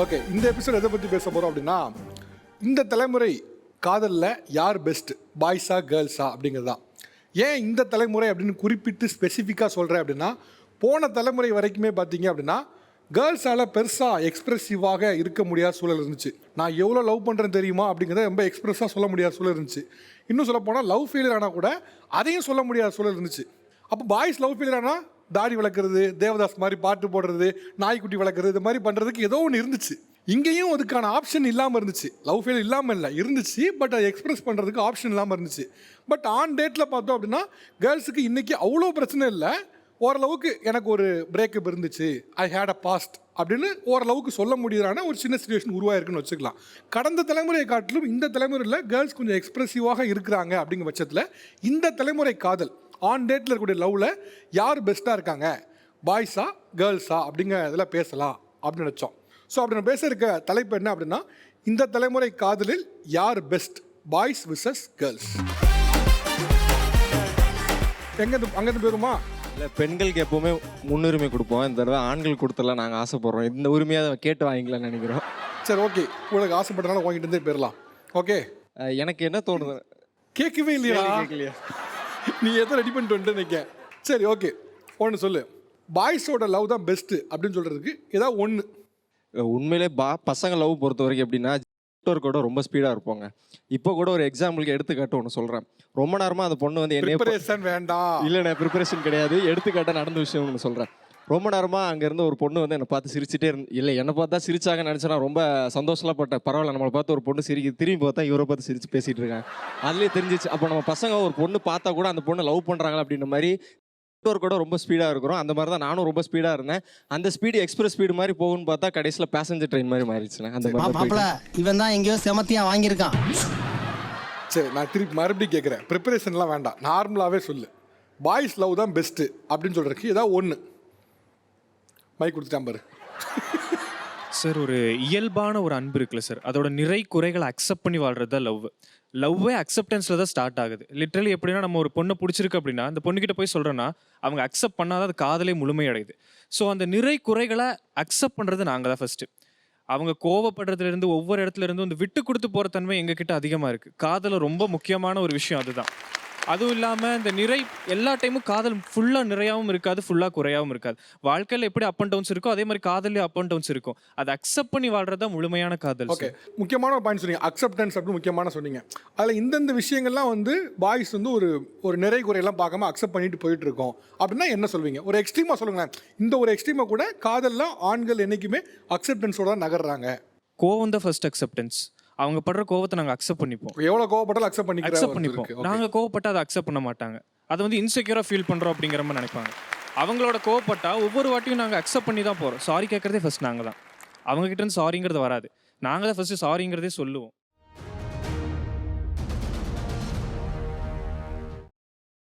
Okay இந்த episode எதை பற்றி பேச போகிறோம் அப்படின்னா இந்த தலைமுறை காதலில் யார் பெஸ்ட் பாய்ஸா கேர்ள்ஸா அப்படிங்கிறது தான் ஏன் இந்த தலைமுறை அப்படின்னு குறிப்பிட்டு ஸ்பெசிஃபிக்காக சொல்கிறேன் அப்படின்னா போன தலைமுறை வரைக்குமே பார்த்தீங்க அப்படின்னா கேர்ள்ஸால் பெருசாக எக்ஸ்ப்ரெசிவாக இருக்க முடியாத சூழல் இருந்துச்சு. நான் எவ்வளோ லவ் பண்ணுறேன்னு தெரியுமா அப்படிங்கிறத ரொம்ப எக்ஸ்ப்ரெஸ்ஸாக சொல்ல முடியாத சூழல் இருந்துச்சு. இன்னும் சொல்ல போனால் லவ் ஃபெயிலியர் ஆனால் கூட அதையும் சொல்ல முடியாத சூழல் இருந்துச்சு. அப்போ பாய்ஸ் லவ் ஃபெயிலியர் ஆனால் தாடி வளர்க்குறது தேவதாஸ் மாதிரி பாட்டு போடுறது நாய்க்குட்டி வளர்க்குறது இது மாதிரி பண்ணுறதுக்கு ஏதோ ஒன்று இருந்துச்சு. இங்கேயும் அதுக்கான ஆப்ஷன் இல்லாமல் இருந்துச்சு. லவ் ஃபெயில் இல்லாமல் இல்லை இருந்துச்சு பட் அதை எக்ஸ்பிரஸ் பண்ணுறதுக்கு ஆப்ஷன் இல்லாமல் இருந்துச்சு. பட் ஆன் டேட்டில் பார்த்தோம் அப்படின்னா கேர்ள்ஸுக்கு இன்றைக்கி அவ்வளோ பிரச்சனை இல்லை. ஓரளவுக்கு எனக்கு ஒரு பிரேக்கப் இருந்துச்சு. ஐ ஹேட் அ பாஸ்ட் அப்படின்னு ஓரளவுக்கு சொல்ல முடியறான ஒரு சின்ன சுச்சுவேஷன் உருவாயிருக்குன்னு வச்சுக்கலாம். கடந்த தலைமுறையை காட்டிலும் இந்த தலைமுறையில் கேர்ள்ஸ் கொஞ்சம் எக்ஸ்ப்ரெசிவாக இருக்கிறாங்க அப்படிங்கிற பட்சத்தில் இந்த தலைமுறை காதல் ஆன் டேட்டில் இருக்கக்கூடிய லவ்வில் யார் பெஸ்ட்டாக இருக்காங்க? பாய்ஸா கேர்ள்ஸா அப்படிங்கிற இதில் பேசலாம் அப்படின்னு நினச்சோம். ஸோ அப்படி நான் பேச இருக்க தலைப்பு என்ன அப்படின்னா இந்த தலைமுறை காதலில் யார் பெஸ்ட் பாய்ஸ் விசஸ் கேர்ள்ஸ் எங்கேருந்து அங்கேருந்து போயிருமா? இல்லை பெண்களுக்கு எப்பவுமே முன்னுரிமை கொடுப்போம். இந்த தடவை ஆண்கள் கொடுத்தல நாங்கள் ஆசைப்படுறோம். இந்த உரிமையை அதை கேட்டு வாங்கிக்கலாம்னு நினைக்கிறோம். சரி ஓகே உங்களுக்கு ஆசைப்பட்டனால வாங்கிட்டு இருந்தே போயிடலாம். ஓகே எனக்கு என்ன தோணுது? கேட்கவே இல்லையா? கேட்கலையா? நீ எதை ரெடி பண்ணிட்டு வந்துட்டு நினைக்க சரி ஓகே ஒன்று சொல்லு. பாய்ஸோட லவ் தான் பெஸ்ட்டு அப்படின்னு சொல்கிறதுக்கு ஏதாவது ஒன்று உண்மையிலே பா பசங்க லவ் பொறுத்த வரைக்கும் எப்படின்னா கூட ரொம்ப ஸ்பீடாக இருப்பாங்க. இப்போ கூட ஒரு எக்ஸாம்பிளுக்கு எடுத்துக்காட்டு ஒன்று சொல்கிறேன் ரொம்ப நேரமாக அந்த பொண்ணு வந்து ப்ரிப்பரேஷன் வேண்டாம். இல்லைண்ணே ப்ரிப்பரேஷன் கிடையாது. எடுத்துக்காட்ட நடந்த விஷயம் ஒன்று சொல்கிறேன் ரொம்ப நேரமாக அங்கே இருந்த ஒரு பொண்ணு வந்து என்னை பார்த்து சிரிச்சிட்டே இருந்து இல்லை என்னை பார்த்தா சிரிச்சாங்கன்னு நினச்சா ரொம்ப சந்தோஷம்லாம் பட்டேன் பரவாயில்ல நம்மளை பார்த்து ஒரு பொண்ணு சிரிக்குது. திரும்பி பார்த்தா இவரை பார்த்து சிரிச்சு பேசிகிட்டு இருக்காங்க. அதுலேயே தெரிஞ்சிச்சு அப்போ நம்ம பசங்க ஒரு பொண்ணு பார்த்தா கூட அந்த பொண்ணு லவ் பண்ணுறாங்களா அப்படின்ற மாதிரி ஒரு கூட ரொம்ப ஸ்பீடாக இருக்கிறோம். அந்த மாதிரி தான் நானும் ரொம்ப ஸ்பீடாக இருந்தேன். அந்த ஸ்பீடு எக்ஸ்பிரஸ் ஸ்பீடு மாதிரி போகும்னு பார்த்தா கடைசியில் பேசஞ்சர் ட்ரெயின் மாதிரி மாறிடுச்சுண்ணே. அந்த மாதிரி மாப்பிள இவன் தான் எங்கேயோ செமத்தியா வாங்கியிருக்கான். சரி நான் திருப்பி மறுபடியும் கேட்குறேன் ப்ரிப்பரேஷன்லாம் வேண்டாம். நார்மலாகவே சொல்லு. பாய்ஸ் லவ் தான் பெஸ்ட்டு அப்படின்னு சொல்கிறதுக்கு ஏதாவது ஒன்று மைக் கொடுத்துட்டான் பாரு. சார் ஒரு இயல்பான ஒரு அன்பு இருக்குல்ல சார் அதோட நிறை குறைகளை அக்செப்ட் பண்ணி வாழ்றது தான் லவ் லவ்வே அக்செப்டன்ஸில் தான் ஸ்டார்ட் ஆகுது. லிட்ரலி எப்படின்னா நம்ம ஒரு பொண்ணை பிடிச்சிருக்கு அப்படின்னா அந்த பொண்ணுக்கிட்ட போய் சொல்கிறோன்னா அவங்க அக்செப்ட் பண்ணாதான் அது காதலே முழுமையடையுது. ஸோ அந்த நிறை குறைகளை அக்செப்ட் பண்ணுறது நாங்கள் தான் ஃபஸ்ட்டு அவங்க கோவப்படுறதுலேருந்து ஒவ்வொரு இடத்துல இருந்தும் வந்து விட்டு கொடுத்து போகிற தன்மை எங்ககிட்ட அதிகமாக இருக்குது காதலை ரொம்ப முக்கியமான ஒரு விஷயம் அதுதான். அதுவும் இல்லாமல் இந்த நிறை எல்லா டைமும் காதல் ஃபுல்லாக நிறையாவும் இருக்காது ஃபுல்லாக குறையாவும் இருக்காது. வாழ்க்கையில் எப்படி அப் அண்ட் டவுன்ஸ் இருக்கோ அதே மாதிரி காதல்லையும் அப் அண்ட் டவுன்ஸ் இருக்கும். அதை அக்செப்ட் பண்ணி வாழ்றது தான் முழுமையான காதல் ஓகே முக்கியமான ஒரு பாயிண்ட் சொன்னீங்க. அக்செப்டன்ஸ் அப்படின்னு முக்கியமான சொன்னீங்க. அதில் இந்தந்த விஷயங்கள்லாம் வந்து பாய்ஸ் வந்து ஒரு ஒரு நிறை குறையெல்லாம் பார்க்காம அக்செப்ட் பண்ணிட்டு போயிட்டு இருக்கோம். அப்படின்னா என்ன சொல்வீங்க? ஒரு எக்ஸ்ட்ரீமாக சொல்லுங்களேன். இந்த ஒரு எக்ஸ்ட்ரீமாக கூட காதல்லாம் ஆண்கள் என்றைக்குமே அக்செப்டன்ஸோட நகர்றாங்க. கோவம் தான் ஃபர்ஸ்ட் அக்செப்டன்ஸ் அவங்க படுற கோவத்தை நாங்கள் அக்செப்ட் பண்ணிப்போம். எவ்வளோ கோவப்பட்டாலும் அக்செப்ட் பண்ணிக்கிற அக்செப்ட் பண்ணிப்போம். நாங்கள் கோவப்பட்டு அதை அக்செப்ட் பண்ண மாட்டாங்க. அதை வந்து இன்செக்யூராக ஃபீல் பண்ணுறோம் அப்படிங்கிற மாதிரி நினைப்பாங்க. அவங்களோட கோவப்பட்டா ஒவ்வொரு வாட்டியும் நாங்கள் அக்செப்ட் பண்ணி தான் போகிறோம் சாரி கேட்குறதே ஃபர்ஸ்ட் நாங்கள் தான் அவங்க கிட்ட இருந்து சாரிங்கிறது வராது. நாங்கள் தான் ஃபர்ஸ்ட் சாரிங்கிறதே சொல்லுவோம்.